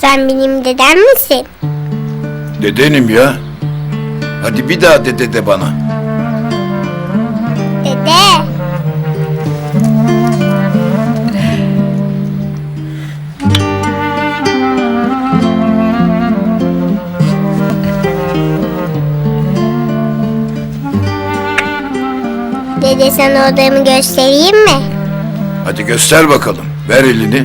Sen benim dedem misin? Dedenim ya. Hadi bir daha dede de bana. Dede. Dede sana odamı göstereyim mi? Hadi göster bakalım. Ver elini.